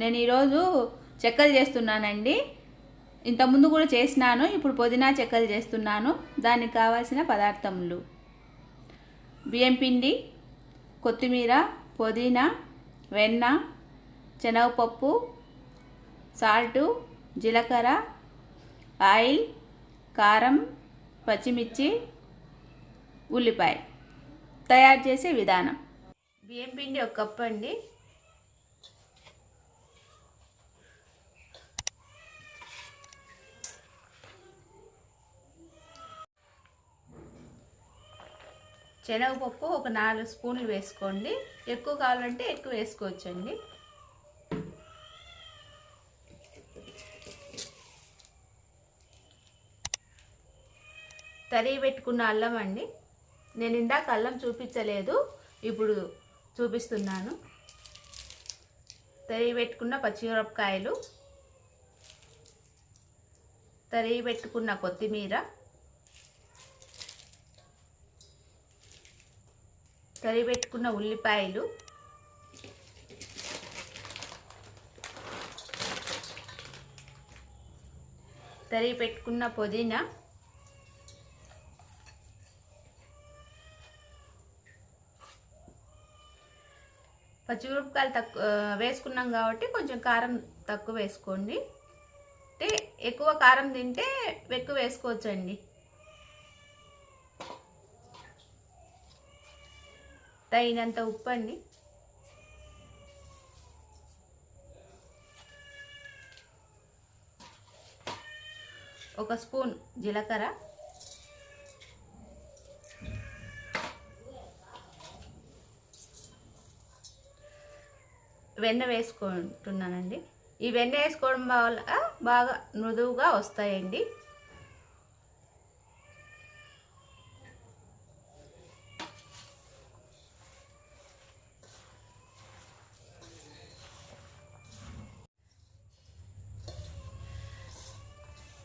నేను ఈరోజు చెక్కలు చేస్తున్నానండి. ఇంతకుముందు కూడా చేసినాను ఇప్పుడు పుదీనా చెక్కలు చేస్తున్నాను. దానికి కావాల్సిన పదార్థములు. బియ్యం పిండి కొత్తిమీర పుదీనా వెన్న శనగపప్పు సాల్టు జీలకర్ర ఆయిల్ కారం పచ్చిమిర్చి ఉల్లిపాయ. తయారు చేసే విధానం. బియ్యం పిండి ఒక కప్పు అండి. శనగపప్పు ఒక నాలుగు స్పూన్లు వేసుకోండి. ఎక్కువ కావాలంటే ఎక్కువ వేసుకోవచ్చండి. తరిగి పెట్టుకున్న అల్లం అండి. నేను ఇందాక అల్లం చూపించలేదు. ఇప్పుడు చూపిస్తున్నాను. తరిగి పెట్టుకున్న పచ్చిమిరపకాయలు. తరిగి పెట్టుకున్న కొత్తిమీర. తరిగి పెట్టుకున్న ఉల్లిపాయలు. తరిగి పెట్టుకున్న పుదీనా. పచ్చిమిరపకాయలు తక్కువ వేసుకున్నాం కాబట్టి కొంచెం కారం తక్కువ వేసుకోండి. అంటే ఎక్కువ కారం తింటే ఎక్కువ వేసుకోవచ్చండి. తగినంత ఉప్పు అండి ఒక స్పూన్ జీలకర్ర. వెన్న వేసుకుంటున్నానండి. ఈ వెన్న వేసుకోవడం వల్ల బాగా మృదువుగా వస్తాయండి.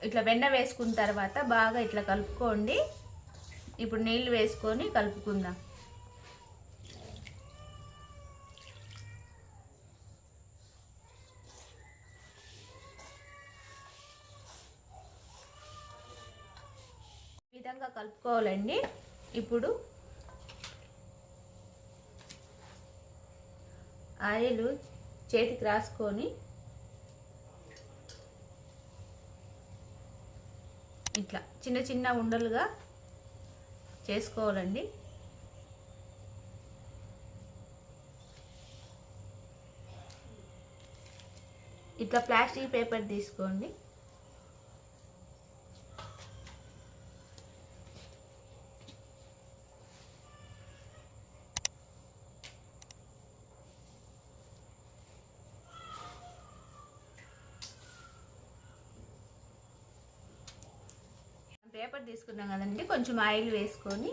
ఇట్లా వెన్న వేసుకున్న తర్వాత బాగా ఇట్లా కలుపుకోండి. ఇప్పుడు నీళ్ళు వేసుకొని కలుపుకుందాం. విధంగా కలుపుకోవాలండి. ఇప్పుడు ఆయిల్ చేతికి రాసుకొని ఇట్లా చిన్న చిన్న ఉండలుగా చేసుకోవాలండి. ఇట్లా ప్లాస్టిక్ పేపర్ తీసుకోండి. పేపర్ తీసుకున్నాం కదండి కొంచెం ఆయిల్ వేసుకొని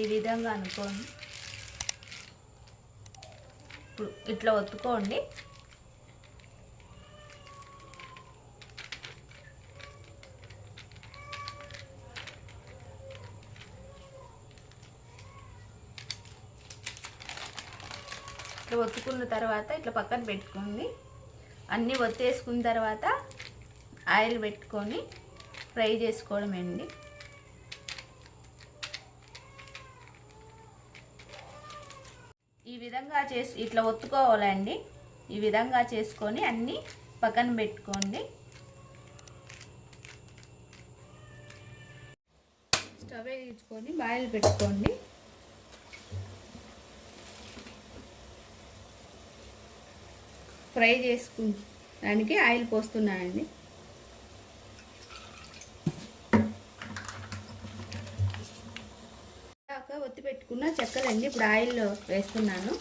ఈ విధంగా అనుకోండి. ఇప్పుడు ఇట్లా ఒత్తుకోండి. ఇట్లా ఒత్తుకున్న తర్వాత ఇట్లా పక్కన పెట్టుకోండి. అన్నీ ఒత్తేసుకున్న తర్వాత ఆయిల్ పెట్టుకొని ఫ్రై చేసుకోవడమండి ఈ విధంగా చేసి ఇట్లా ఒత్తుకోవాలండి. ఈ విధంగా చేసుకొని అన్నీ పక్కన పెట్టుకోండి. స్టవ్ వేయించుకొని బాయిల్ పెట్టుకోండి. ఫ్రై చేసుకున్నానికి ఆయిల్ పోస్తున్నానండి. పెట్టుకున్న ఇప్పుడు ఆయిల్లో వేస్తున్నాను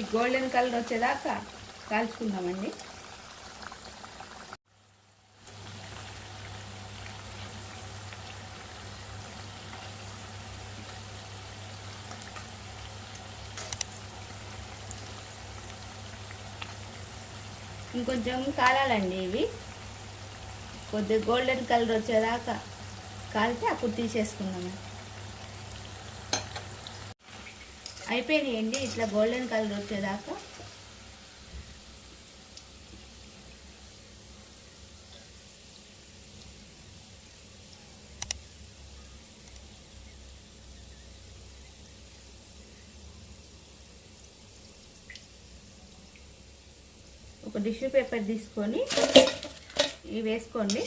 ఈ గోల్డెన్ కలర్ వచ్చేదాకా కాల్చుకుందామండి. ఇంకొంచెం కాలాలండి ఇవి. కొద్దిగా గోల్డెన్ కలర్ వచ్చేదాకా కాలితే అప్పుడు తీసేసుకుందాము అయిపోయినాయండి ఇట్లా గోల్డెన్ కలర్ వచ్చేదాకా? ఒక టిష్యూ పేపర్ తీసుకొని ఇవి వేసుకోండి.